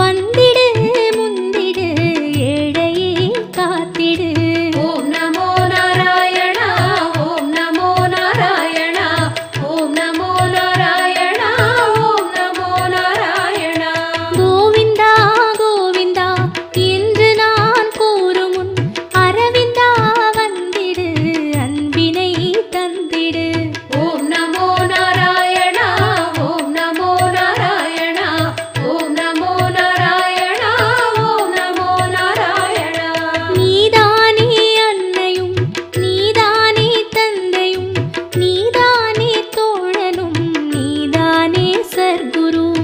வந்திடு முந்திடு ஏழையை காத்திடு. ஓம் நமோ நாராயணா ஓம் நமோ நாராயணா ஓம் நமோ நாராயணா ஓம் நமோ நாராயணா. கோவிந்தா கோவிந்தா என்று நான் கூறும் உன் அரவிந்தா வந்திடு சர்க்குரு